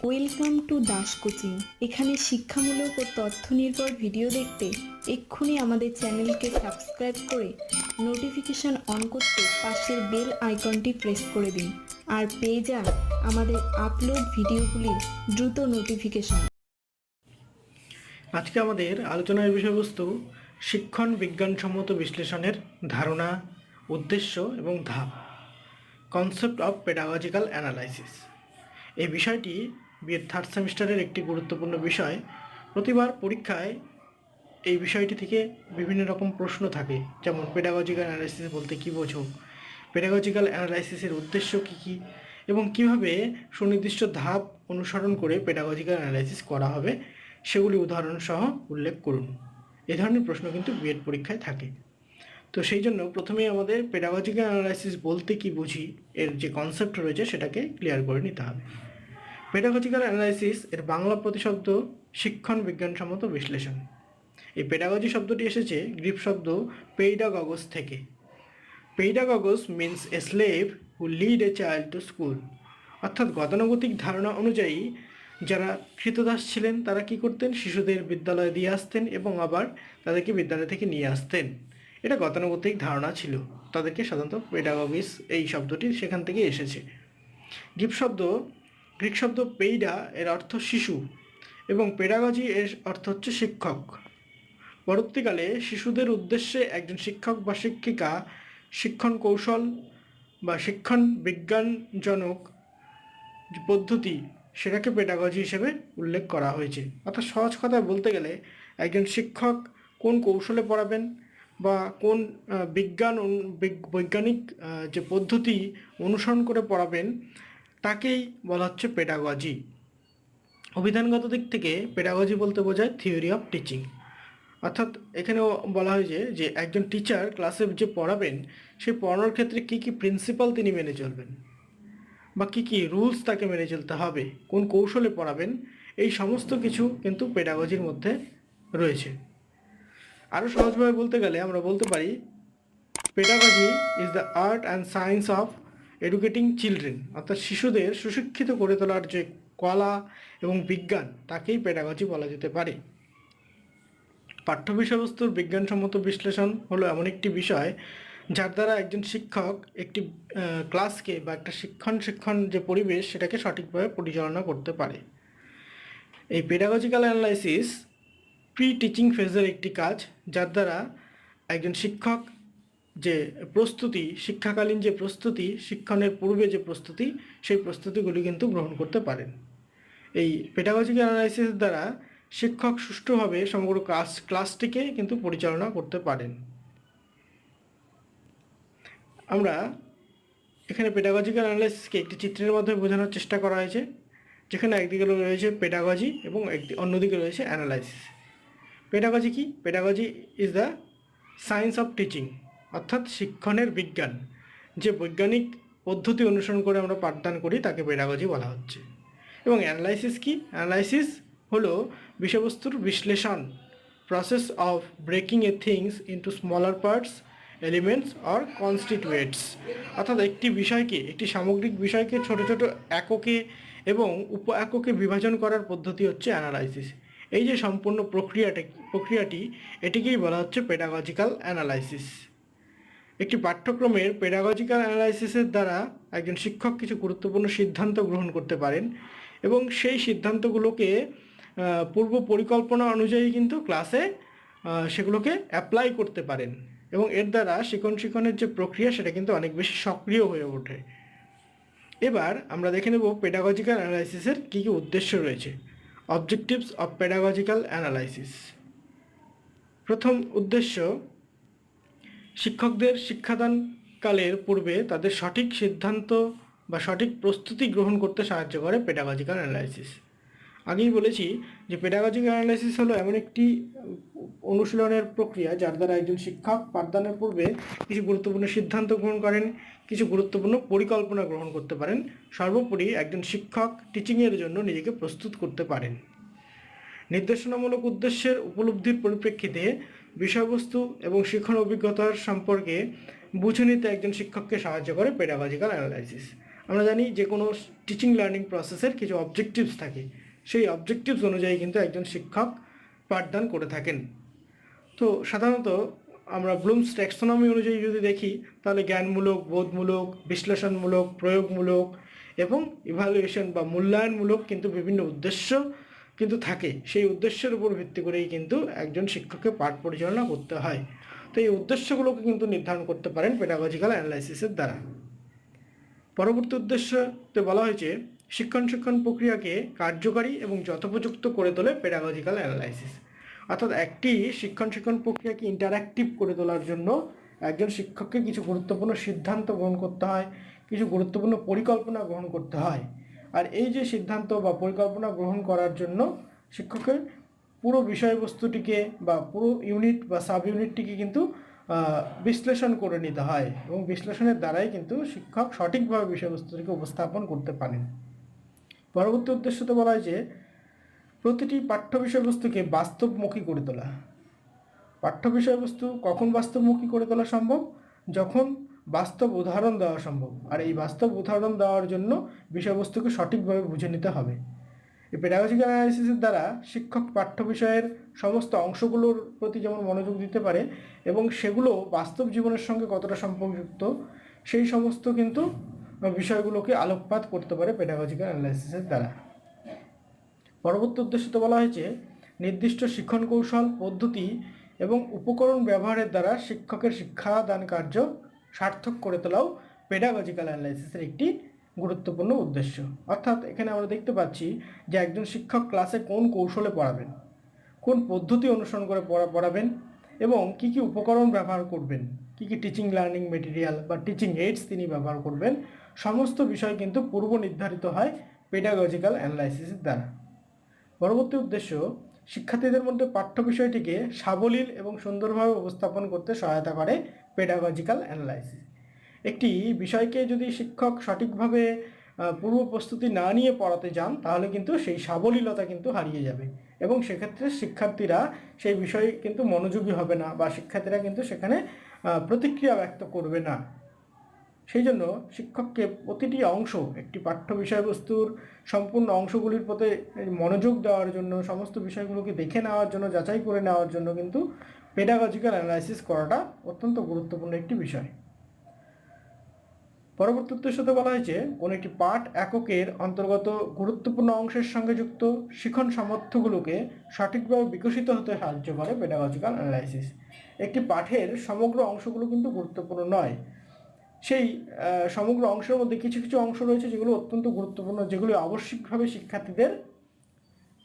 Welcome to Das coaching এখানে শিক্ষামূলক ও তথ্য নির্ভর ভিডিও দেখতে এক্ষুনি আমাদের চ্যানেলকে সাবস্ক্রাইব করে নোটিফিকেশন অন করতে পাশের বেল আইকনটি প্রেস করে দিন। আর পেয়ে যান আমাদের আপলোড ভিডিওগুলির দ্রুত নোটিফিকেশন। আজকে আমাদের আলোচনার বিষয়বস্তু শিক্ষণ বিজ্ঞানসম্মত বিশ্লেষণের ধারণা, উদ্দেশ্য এবং ধাপ। কনসেপ্ট অফ পেডাগজিক্যাল অ্যানালাইসিস এই বিষয়টি বিএড থার্ড সেমিস্টারের একটি গুরুত্বপূর্ণ বিষয়। প্রতিবার পরীক্ষায় এই বিষয়টি থেকে বিভিন্ন রকম প্রশ্ন থাকে, যেমন পেডাগজিক্যাল অ্যানালাইসিস বলতে কী বোঝো পেডাগজিক্যাল অ্যানালাইসিসের উদ্দেশ্য কী কী, এবং কীভাবে সুনির্দিষ্ট ধাপ অনুসরণ করে পেডাগজিক্যাল অ্যানালাইসিস করা হবে, সেগুলি উদাহরণ সহ উল্লেখ করুন। এ ধরনের প্রশ্ন কিন্তু বিএড পরীক্ষায় থাকে। তো সেই জন্য প্রথমেই আমাদের পেডাগজিক্যাল অ্যানালাইসিস বলতে কি বুঝি, এর যে কনসেপ্ট রয়েছে সেটাকে ক্লিয়ার করে নিতে হবে। পেডাগজিক্যাল অ্যানালাইসিস এর বাংলা প্রতিশব্দ শিক্ষণ বিজ্ঞানসম্মত বিশ্লেষণ। এই পেডাগজি শব্দটি এসেছে গ্রিপ শব্দ পেইডাগগস থেকে। Paidagogos means a slave who lead a child to school অর্থাৎ গতানুগতিক ধারণা অনুযায়ী যারা কৃতদাস ছিলেন, তারা কি করতেন? শিশুদের বিদ্যালয়ে দিয়ে আসতেন এবং আবার তাদেরকে বিদ্যালয় থেকে নিয়ে আসতেন। এটা গতানুগতিক ধারণা ছিল। তাদেরকে সাধারণত পেডাগগিস এই শব্দটি সেখান থেকে এসেছে। গ্রিক শব্দ গ্রিক শব্দ পেইডা এর অর্থ শিশু এবং পেডাগজি এর অর্থ হচ্ছে শিক্ষক। পরবর্তীকালে শিশুদের উদ্দেশ্যে একজন শিক্ষক বা শিক্ষিকা শিক্ষণ কৌশল বা শিক্ষণ বিজ্ঞানজনক পদ্ধতি সেটাকে পেডাগজি হিসেবে উল্লেখ করা হয়েছে। অর্থাৎ সহজ কথায় বলতে গেলে একজন শিক্ষক কোন কৌশলে পড়াবেন বা কোন বিজ্ঞান বৈজ্ঞানিক যে পদ্ধতি অনুসরণ করে পড়াবেন তাকেই বলা হচ্ছে পেডাগজি অভিধানগত দিক থেকে পেডাগজি বলতে বোঝায় থিওরি অফ টিচিং অর্থাৎ এখানেও বলা হয়েছে যে একজন টিচার ক্লাসে যে পড়াবেন, সেই পড়ানোর ক্ষেত্রে কী কী প্রিন্সিপাল তিনি মেনে চলবেন? বা কী কী রুলস তাকে মেনে চলতে হবে? কোন কৌশলে পড়াবেন? এই সমস্ত কিছু কিন্তু পেডাগজির মধ্যে রয়েছে। আরও সহজভাবে বলতে গেলে আমরা বলতে পারি pedagogy is the art and science of educating children অর্থাৎ শিশুদের সুশিক্ষিত করে তোলার যে কলা এবং বিজ্ঞান, তাকেই পেডাগজি বলা যেতে পারে। পাঠ্য বিষয়বস্তুর বিজ্ঞানসম্মত বিশ্লেষণ হলো এমন একটি বিষয় যার দ্বারা একজন শিক্ষক একটি ক্লাসকে বা একটা শিক্ষণ শিক্ষণ যে পরিবেশ, সেটাকে সঠিকভাবে পরিচালনা করতে পারে। এই পেডাগজিক্যাল অ্যানালাইসিস প্রি টিচিং ফেজের একটি কাজ, যার দ্বারা একজন শিক্ষক যে প্রস্তুতি, শিক্ষাকালীন যে প্রস্তুতি, শিক্ষণের পূর্বে যে প্রস্তুতি, সেই প্রস্তুতিগুলি কিন্তু গ্রহণ করতে পারেন। এই পেডাগজিক্যাল অ্যানালাইসিসের দ্বারা শিক্ষক সুষ্ঠুভাবে সমগ্র ক্লাস ক্লাসটিকে কিন্তু পরিচালনা করতে পারেন। আমরা এখানে পেডাগজিক্যাল অ্যানালাইসিসকে একটি চিত্রের মাধ্যমে বোঝানোর চেষ্টা করা হয়েছে, যেখানে একদিকে রয়েছে পেডাগজি এবং একদি, অন্যদিকে রয়েছে অ্যানালাইসিস পেডাগজি কি? Pedagogy is the science of teaching অর্থাৎ শিক্ষণের বিজ্ঞান। যে বৈজ্ঞানিক পদ্ধতি অনুসরণ করে আমরা পাঠদান করি, তাকে পেডাগজি বলা হচ্ছে। এবং অ্যানালাইসিস কি? অ্যানালাইসিস হলো বিষয়বস্তুর বিশ্লেষণ process of breaking a things into smaller parts elements or constituents অর্থাৎ একটি বিষয়কে, একটি সামগ্রিক বিষয়কে ছোট ছোট এককে এবং উপ এককে বিভাজন করার পদ্ধতি হচ্ছে অ্যানালাইসিস এই যে সম্পূর্ণ প্রক্রিয়াটা, প্রক্রিয়াটি, এটিকেই বলা হচ্ছে পেডাগজিক্যাল অ্যানালাইসিস একটি পাঠ্যক্রমের পেডাগজিক্যাল অ্যানালাইসিসের দ্বারা একজন শিক্ষক কিছু গুরুত্বপূর্ণ সিদ্ধান্ত গ্রহণ করতে পারেন এবং সেই সিদ্ধান্তগুলোকে পূর্ব পরিকল্পনা অনুযায়ী কিন্তু ক্লাসে সেগুলোকে অ্যাপ্লাই করতে পারেন। এবং এর দ্বারা শিক্ষণ শিক্ষণের যে প্রক্রিয়া, সেটা কিন্তু অনেক বেশি সক্রিয় হয়ে ওঠে। এবার আমরা দেখে নেব পেডাগজিক্যাল অ্যানালাইসিসের কী কী উদ্দেশ্য রয়েছে। অবজেক্টিভস অফ পেডাগজিক্যাল অ্যানালাইসিস প্রথম উদ্দেশ্য শিক্ষকদের শিক্ষাদানকালের পূর্বে তাদের সঠিক সিদ্ধান্ত বা সঠিক প্রস্তুতি গ্রহণ করতে সাহায্য করে পেডাগজিক্যাল অ্যানালাইসিস আগেই বলেছি যে পেডাগজিক্যাল অ্যানালাইসিস হলো এমন একটি অনুশীলনের প্রক্রিয়া যার দ্বারা একজন শিক্ষক পাঠদানের পূর্বে কিছু গুরুত্বপূর্ণ সিদ্ধান্ত গ্রহণ করেন, কিছু গুরুত্বপূর্ণ পরিকল্পনা গ্রহণ করতে পারেন। সর্বোপরি একজন শিক্ষক টিচিংয়ের জন্য নিজেকে প্রস্তুত করতে পারেন। নির্দেশনামূলক উদ্দেশ্যের উপলব্ধির পরিপ্রেক্ষিতে বিষয়বস্তু এবং শিক্ষণ অভিজ্ঞতার সম্পর্কে বুঝে নিতে একজন শিক্ষককে সাহায্য করে পেডাগজিক্যাল অ্যানালাইসিস আমরা জানি যে কোনো টিচিং লার্নিং প্রসেসের কিছু অবজেক্টিভস থাকে। সেই অবজেক্টিভস অনুযায়ী কিন্তু একজন শিক্ষক পাঠদান করে থাকেন। তো সাধারণত আমরা ব্লুমস ট্যাক্সোনমি অনুযায়ী যদি দেখি, তাহলে জ্ঞানমূলক, বোধমূলক, বিশ্লেষণমূলক, প্রয়োগমূলক এবং ইভালুয়েশন বা মূল্যায়নমূলক কিন্তু বিভিন্ন উদ্দেশ্য কিন্তু থাকে। সেই উদ্দেশ্যের উপর ভিত্তি করেই কিন্তু একজন শিক্ষককে পাঠ পরিচালনা করতে হয়। তো এই উদ্দেশ্যগুলোকে কিন্তু নির্ধারণ করতে পারেন পেডাগজিক্যাল অ্যানালাইসিসের দ্বারা। পরবর্তী উদ্দেশ্যতে বলা হয়েছে, শিক্ষণ শিক্ষণ প্রক্রিয়াকে কার্যকারী এবং যথোপযুক্ত করে তোলে পেডাগজিক্যাল অ্যানালাইসিস অর্থাৎ একটি শিক্ষণ শিক্ষণ প্রক্রিয়াকে ইন্টারঅ্যাক্টিভ করে তোলার জন্য একজন শিক্ষককে কিছু গুরুত্বপূর্ণ সিদ্ধান্ত গ্রহণ করতে হয়, কিছু গুরুত্বপূর্ণ পরিকল্পনা গ্রহণ করতে হয়। আর এই যে সিদ্ধান্ত বা পরিকল্পনা গ্রহণ করার জন্য শিক্ষকের পুরো বিষয়বস্তুটিকে বা পুরো ইউনিট বা সাব ইউনিটটিকে কিন্তু বিশ্লেষণ করে নিতে হয় এবং বিশ্লেষণের দ্বারাই কিন্তু শিক্ষক সঠিকভাবে বিষয়বস্তুটিকে উপস্থাপন করতে পারেন। পরবর্তী উদ্দেশ্য তো বলা হয় যে, প্রতিটি পাঠ্য বিষয়বস্তুকে বাস্তবমুখী করে তোলা। পাঠ্য বিষয়বস্তু কখন বাস্তবমুখী করে তোলা সম্ভব? যখন বাস্তব উদাহরণ দেওয়া সম্ভব। আর এই বাস্তব উদাহরণ দেওয়ার জন্য বিষয়বস্তুকে সঠিকভাবে বুঝে নিতে হবে। এই পেডাগজিক্যাল অ্যানালাইসিসের দ্বারা শিক্ষক পাঠ্য বিষয়ের সমস্ত অংশগুলোর প্রতি যেমন মনোযোগ দিতে পারে এবং সেগুলো বাস্তব জীবনের সঙ্গে কতটা সম্পর্কযুক্ত, সেই সমস্ত কিন্তু বিষয়গুলোকে আলোকপাত করতে পারে পেডাগজিক্যাল অ্যানালাইসিসের দ্বারা। পরবর্তী উদ্দেশ্যতে বলা হয়েছে, নির্দিষ্ট শিক্ষণ কৌশল, পদ্ধতি এবং উপকরণ ব্যবহারের দ্বারা শিক্ষকের শিক্ষাদান কার্য সার্থক করে তোলাও পেডাগজিক্যাল অ্যানালাইসিসের একটি গুরুত্বপূর্ণ উদ্দেশ্য। অর্থাৎ এখানে আমরা দেখতে পাচ্ছি যে একজন শিক্ষক ক্লাসে কোন কৌশলে পড়াবেন, কোন পদ্ধতি অনুসরণ করে পড়া, পড়াবেন এবং কি কি উপকরণ ব্যবহার করবেন, কি কি টিচিং লার্নিং মেটেরিয়াল বা টিচিং এইডস তিনি ব্যবহার করবেন, সমস্ত বিষয় কিন্তু পূর্ব নির্ধারিত হয় পেডাগজিক্যাল অ্যানালাইসিসের দ্বারা। পরবর্তী উদ্দেশ্য, শিক্ষার্থীদের মধ্যে পাঠ্য বিষয়টিকে সাবলীল এবং সুন্দরভাবে উপস্থাপন করতে সহায়তা করে পেডাগজিক্যাল অ্যানালাইসিস একটি বিষয়কে যদি শিক্ষক সঠিকভাবে পূর্ব প্রস্তুতি না নিয়ে পড়াতে যান, তাহলে কিন্তু সেই সাবলীলতা কিন্তু হারিয়ে যাবে। এবং সেক্ষেত্রে শিক্ষার্থীরা সেই বিষয়ে কিন্তু মনোযোগী হবে না বা শিক্ষার্থীরা কিন্তু সেখানে প্রতিক্রিয়া ব্যক্ত করবে না। সেই জন্য শিক্ষককে প্রতিটি অংশ, একটি পাঠ্য বিষয়বস্তুর সম্পূর্ণ অংশগুলির প্রতি মনোযোগ দেওয়ার জন্য, সমস্ত বিষয়গুলোকে দেখে নেওয়ার জন্য, যাচাই করে নেওয়ার জন্য কিন্তু পেডাগজিক্যাল অ্যানালাইসিস করাটা অত্যন্ত গুরুত্বপূর্ণ একটি বিষয়। পরবর্তী উদ্দেশ্যতে বলা হয়েছে, কোনো একটি পাঠ এককের অন্তর্গত গুরুত্বপূর্ণ অংশের সঙ্গে যুক্ত শিখন সামর্থ্যগুলোকে সঠিকভাবে বিকশিত হতে সাহায্য করে পেডাগজিক্যাল অ্যানালাইসিস একটি পাঠের সমগ্র অংশগুলো কিন্তু গুরুত্বপূর্ণ নয়। সেই সমগ্র অংশের মধ্যে কিছু কিছু অংশ রয়েছে যেগুলো অত্যন্ত গুরুত্বপূর্ণ, যেগুলো আবশ্যিকভাবে শিক্ষার্থীদের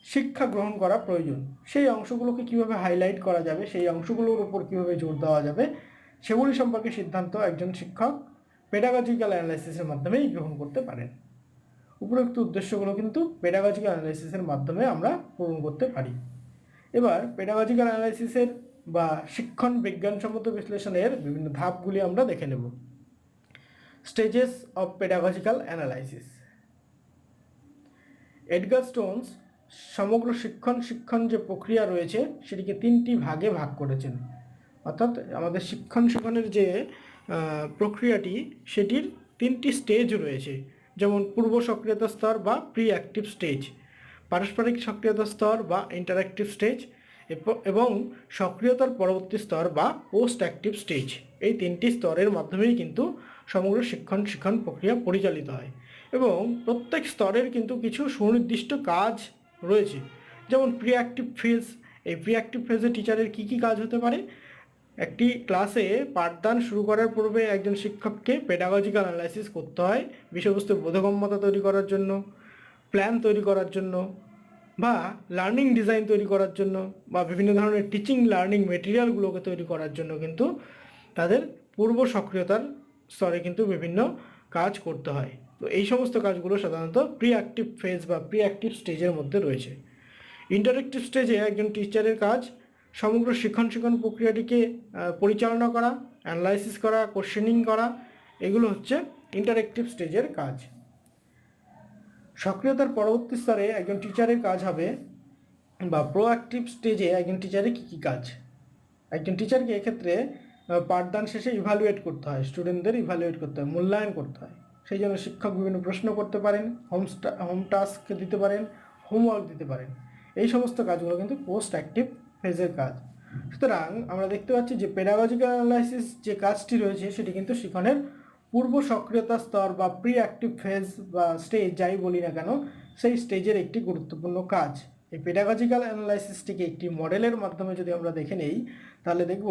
শিক্ষা গ্রহণ করা প্রয়োজন। সেই অংশগুলোকে কীভাবে হাইলাইট করা যাবে, সেই অংশগুলোর উপর কীভাবে জোর দেওয়া যাবে, সেগুলি সম্পর্কে সিদ্ধান্ত একজন শিক্ষক পেডাগজিক্যাল অ্যানালাইসিসের মাধ্যমেই গ্রহণ করতে পারেন। উপরোক্ত উদ্দেশ্যগুলো কিন্তু পেডাগজিক্যাল অ্যানালাইসিসের মাধ্যমে আমরা পূরণ করতে পারি। এবার পেডাগজিক্যাল অ্যানালাইসিসের বা শিক্ষণ বিজ্ঞানসম্মত বিশ্লেষণের বিভিন্ন ধাপগুলি আমরা দেখে নেব। Stages of pedagogical analysis Edgar Stones সমগ্র শিক্ষণ শিক্ষণ যে প্রক্রিয়া রয়েছে, সেটিকে তিনটি ভাগে ভাগ করেছেন। অর্থাৎ আমাদের শিক্ষণ, শিক্ষণের যে প্রক্রিয়াটি, সেটির তিনটি স্টেজ রয়েছে। যেমন পূর্ব সক্রিয়তা স্তর বা প্রি অ্যাক্টিভ স্টেজ পারস্পরিক সক্রিয়তা স্তর বা ইন্টারঅ্যাক্টিভ স্টেজ এবং সক্রিয়তার পরবর্তী স্তর বা পোস্ট অ্যাক্টিভ স্টেজ এই তিনটি স্তরের মাধ্যমেই কিন্তু সমগ্র শিক্ষণ শিক্ষণ প্রক্রিয়া পরিচালিত হয়। এবং প্রত্যেক স্তরের কিন্তু কিছু সুনির্দিষ্ট কাজ রয়েছে। যেমন প্রি অ্যাক্টিভ ফেজ এই প্রি অ্যাক্টিভ ফেজে টিচারের কী কী কাজ হতে পারে? একটি ক্লাসে পাঠদান শুরু করার পূর্বে একজন শিক্ষককে পেডাগজিক্যাল অ্যানালাইসিস করতে হয় বিষয়বস্তুর বোধগম্যতা তৈরি করার জন্য প্ল্যান তৈরি করার জন্য বা লার্নিং ডিজাইন তৈরি করার জন্য বা বিভিন্ন ধরনের টিচিং লার্নিং মেটেরিয়ালগুলোকে তৈরি করার জন্য কিন্তু তাদের পূর্ব সক্রিয়তার স্তরে কিন্তু বিভিন্ন কাজ করতে হয়। তো এই সমস্ত কাজগুলো সাধারণত প্রি অ্যাক্টিভ ফেজ বা প্রি অ্যাক্টিভ স্টেজের মধ্যে রয়েছে। ইন্টারেক্টিভ স্টেজে একজন টিচারের কাজ, সমগ্র শিক্ষণ শিক্ষণ প্রক্রিয়াটিকে পরিচালনা করা অ্যানালাইসিস করা কোশ্চেনিং করা, এগুলো হচ্ছে ইন্টারেক্টিভ স্টেজের কাজ। সক্রিয়তার পরবর্তী স্তরে একজন টিচারের কাজ হবে বা প্রোঅ্যাক্টিভ স্টেজে একজন টিচারের কী কী কাজ? একজন টিচারকে এক্ষেত্রে পাঠদান শেষে ইভালুয়েট করতে হয় স্টুডেন্টদের ইভালুয়েট করতে হয়, মূল্যায়ন করতে হয়। সেই জন্য শিক্ষক বিভিন্ন প্রশ্ন করতে পারেন হোম হোম টাস্ক দিতে পারেন হোমওয়ার্ক দিতে পারেন। এই সমস্ত কাজগুলো কিন্তু পোস্ট অ্যাক্টিভ ফেজের কাজ। সুতরাং আমরা দেখতে পাচ্ছি যে পেডাগজিক্যাল অ্যানালাইসিস যে কাজটি রয়েছে, সেটি কিন্তু শিখনের পূর্ব সক্রিয়তা স্তর বা প্রি অ্যাক্টিভ ফেজ বা স্টেজ যাই বলি না কেন, সেই স্টেজের একটি গুরুত্বপূর্ণ কাজ। এই পেডাগজিক্যাল অ্যানালাইসিসটিকে একটি মডেলের মাধ্যমে যদি আমরা দেখে নেই, তাহলে দেখব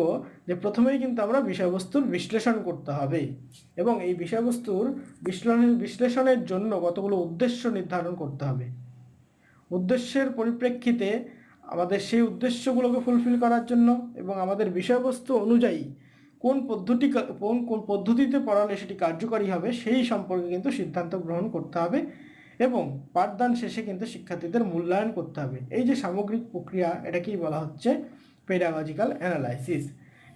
যে প্রথমেই কিন্তু আমরা বিষয়বস্তুর বিশ্লেষণ করতে হবে। এবং এই বিষয়বস্তুর বিশ্লেষণ, বিশ্লেষণের জন্য কতগুলো উদ্দেশ্য নির্ধারণ করতে হবে। উদ্দেশ্যের পরিপ্রেক্ষিতে আমাদের সেই উদ্দেশ্যগুলোকে ফুলফিল করার জন্য এবং আমাদের বিষয়বস্তু অনুযায়ী কোন পদ্ধতি, কোন কোন পদ্ধতিতে পড়ালে সেটি কার্যকরী হবে, সেই সম্পর্কে কিন্তু সিদ্ধান্ত গ্রহণ করতে হবে। এবং পাঠদান শেষে কিন্তু শিক্ষার্থীদের মূল্যায়ন করতে হবে। এই যে সামগ্রিক প্রক্রিয়া, এটাকেই বলা হচ্ছে পেডাগজিক্যাল অ্যানালাইসিস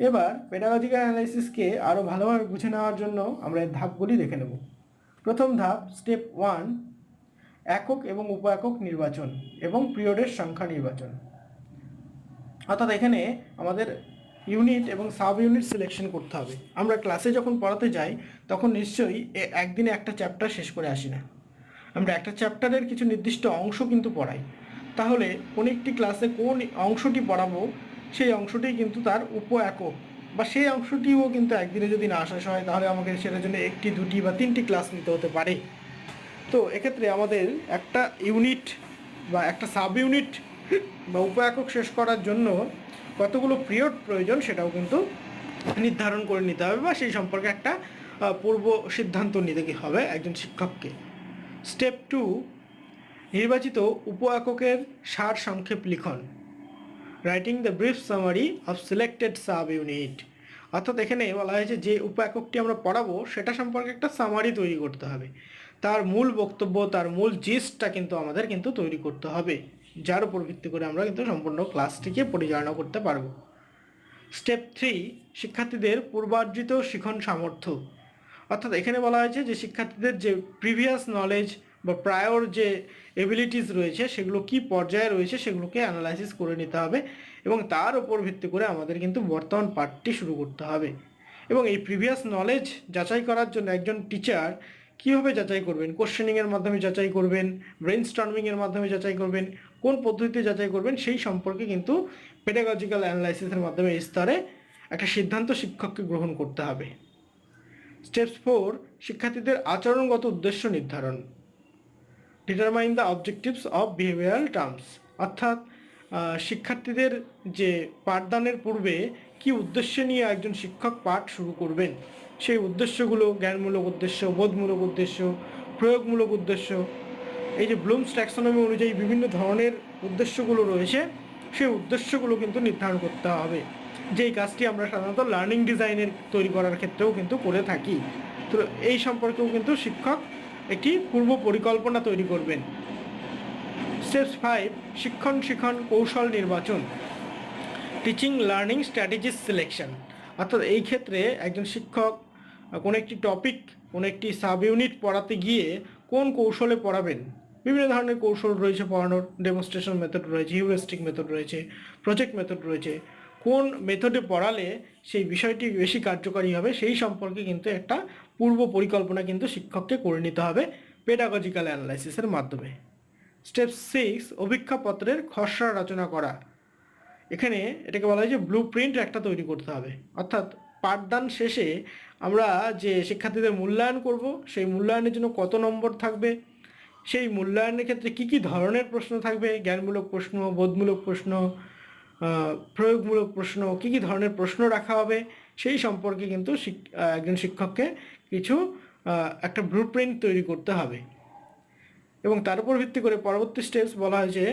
এবার পেডাগজিক্যাল অ্যানালাইসিসকে আরও ভালোভাবে বুঝে নেওয়ার জন্য আমরা এর ধাপগুলি দেখে নেব। প্রথম ধাপ স্টেপ ওয়ান একক এবং উপ একক নির্বাচন এবং পিরিয়ডের সংখ্যা নির্বাচন। অর্থাৎ এখানে আমাদের ইউনিট এবং সাব ইউনিট সিলেকশন করতে হবে। আমরা ক্লাসে যখন পড়াতে যাই, তখন নিশ্চয়ই একদিনে একটা চ্যাপ্টার শেষ করে আসি না। আমরা একটা চ্যাপ্টারের কিছু নির্দিষ্ট অংশ কিন্তু পড়াই। তাহলে কোন একটি ক্লাসে কোন অংশটি পড়াবো, সেই অংশটি কিন্তু তার উপ একক বা সেই অংশটিও কিন্তু একদিনে যদি না শেষ হয়, তাহলে আমাকে সেটার জন্য একটি, দুটি বা তিনটি ক্লাস নিতে হতে পারে। তো এক্ষেত্রে আমাদের একটা ইউনিট বা একটা সাব ইউনিট বা উপ একক শেষ করার জন্য কতগুলো পিরিয়ড প্রয়োজন সেটাও কিন্তু নির্ধারণ করে নিতে হবে বা সেই সম্পর্কে একটা পূর্ব সিদ্ধান্ত নিতে হবে একজন শিক্ষককে। স্টেপ টু, নির্বাচিত উপ এককের সার সংক্ষেপ লিখন। Writing the brief summary of selected sub unit অর্থাৎ এখানে বলা হয়েছে যে উপ এককটি আমরা পড়াবো, সেটা সম্পর্কে একটা সামারি তৈরি করতে হবে। তার মূল বক্তব্য, তার মূল জিস্টটা কিন্তু আমাদের কিন্তু তৈরি করতে হবে। যার উপর ভিত্তি করে আমরা কিন্তু সম্পূর্ণ ক্লাসটিকে পরিচালনা করতে পারব। স্টেপ থ্রি শিক্ষার্থীদের পূর্বার্জিত শিখন সামর্থ্য। অর্থাৎ এখানে বলা হয়েছে যে শিক্ষার্থীদের যে প্রিভিয়াস নলেজ বা প্রায়র যে এবিলিটিস রয়েছে, সেগুলো কি পর্যায়ে রয়েছে, সেগুলোকে অ্যানালাইসিস করে নিতে হবে এবং তার উপর ভিত্তি করে আমাদের কিন্তু বর্তমান পাঠটি শুরু করতে হবে। এবং এই প্রিভিয়াস নলেজ যাচাই করার জন্য একজন টিচার কীভাবে যাচাই করবেন? কোশ্চেনিংয়ের মাধ্যমে যাচাই করবেন ব্রেন স্টর্মিংয়ের মাধ্যমে যাচাই করবেন, কোন পদ্ধতিতে যাচাই করবেন, সেই সম্পর্কে কিন্তু পেডাগজিক্যাল অ্যানালাইসিসের মাধ্যমে স্তরে একটা সিদ্ধান্ত শিক্ষককে গ্রহণ করতে হবে। স্টেপস ফোর শিক্ষার্থীদের আচরণগত উদ্দেশ্য নির্ধারণ। Determine the objectives of behavioural terms অর্থাৎ শিক্ষার্থীদের যে পাঠদানের পূর্বে কি উদ্দেশ্য নিয়ে একজন শিক্ষক পাঠ শুরু করবেন, সেই উদ্দেশ্যগুলো, জ্ঞানমূলক উদ্দেশ্য, বোধমূলক উদ্দেশ্য, প্রয়োগমূলক উদ্দেশ্য, এই যে ব্লুমস ট্যাক্সোনমি অনুযায়ী বিভিন্ন ধরনের উদ্দেশ্যগুলো রয়েছে, সেই উদ্দেশ্যগুলো কিন্তু নির্ধারণ করতে হবে। যেই কাজটি আমরা সাধারণত লার্নিং ডিজাইনের তৈরি করার ক্ষেত্রেও কিন্তু করে থাকি। তো এই সম্পর্কেও কিন্তু শিক্ষক একটি পূর্ব পরিকল্পনা তৈরি করবেন। স্টেপস ফাইভ শিক্ষণ শিক্ষণ কৌশল নির্বাচন। টিচিং লার্নিং স্ট্র্যাটেজিস সিলেকশন অর্থাৎ এই ক্ষেত্রে একজন শিক্ষক কোনো একটি টপিক কোনো একটি সাব ইউনিট পড়াতে গিয়ে কোন কৌশলে পড়াবেন? বিভিন্ন ধরনের কৌশল রয়েছে, পড়ানোর ডেমনস্ট্রেশন মেথড রয়েছে হিউরিস্টিক মেথড রয়েছে প্রজেক্ট মেথড রয়েছে। কোন মেথডে পড়ালে সেই বিষয়টি বেশি কার্যকারী হবে সেই সম্পর্কে কিন্তু একটা পূর্ব পরিকল্পনা কিন্তু শিক্ষককে করে নিতে হবে পেডাগজিক্যাল অ্যানালাইসিসের মাধ্যমে। স্টেপ সিক্স অভিক্ষাপত্রের খসড়া রচনা করা। এখানে এটাকে বলা হয় যে ব্লু প্রিন্ট একটা তৈরি করতে হবে। অর্থাৎ পাঠদান শেষে আমরা যে শিক্ষার্থীদের মূল্যায়ন করব, সেই মূল্যায়নের জন্য কত নম্বর থাকবে, সেই মূল্যায়নের ক্ষেত্রে কি কি ধরনের প্রশ্ন থাকবে, জ্ঞানমূলক প্রশ্ন, বোধমূলক প্রশ্ন প্রয়োগমূলক প্রশ্ন, কি কি ধরনের প্রশ্ন রাখা হবে, সেই সম্পর্কে কিন্তু একজন শিক্ষককে কিছু একটা ব্লু প্রিন্ট তৈরি করতে হবে। এবং তার উপর ভিত্তি করে পরবর্তী স্টেপস বলা হয়েছে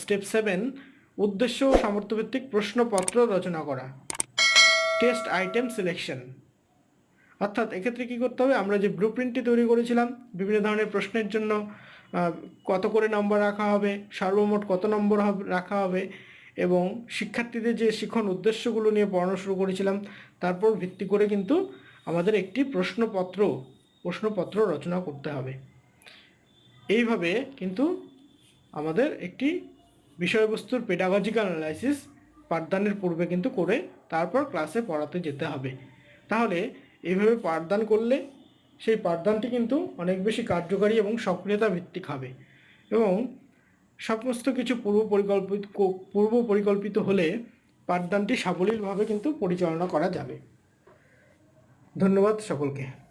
স্টেপ সেভেন উদ্দেশ্য ও সামর্থ্যভিত্তিক প্রশ্নপত্র রচনা করা। টেস্ট আইটেম সিলেকশন অর্থাৎ এক্ষেত্রে কী করতে হবে, আমরা যে ব্লু প্রিন্টটি তৈরি করেছিলাম, বিভিন্ন ধরনের প্রশ্নের জন্য কত করে নম্বর রাখা হবে, সর্বমোট কত নম্বর রাখা হবে এবং শিক্ষার্থীদের যে শিক্ষণ উদ্দেশ্যগুলো নিয়ে পড়ানো শুরু করেছিলাম তারপর ভিত্তি করে কিন্তু আমাদের একটি প্রশ্নপত্র প্রশ্নপত্র রচনা করতে হবে। এইভাবে কিন্তু আমাদের একটি বিষয়বস্তুর পেডাগজিক্যাল অ্যানালাইসিস পাঠদানের পূর্বে কিন্তু করে তারপর ক্লাসে পড়াতে যেতে হবে। তাহলে এইভাবে পাঠদান করলে সেই পাঠদানটি কিন্তু অনেক বেশি কার্যকারী এবং সক্রিয়তা ভিত্তিক হবে। এবং সমস্ত কিছু পূর্ব পরিকল্পিত পূর্ব পরিকল্পিত হলে পাঠদানটি সাবলীলভাবে কিন্তু পরিচালনা করা যাবে। ধন্যবাদ সকলকে।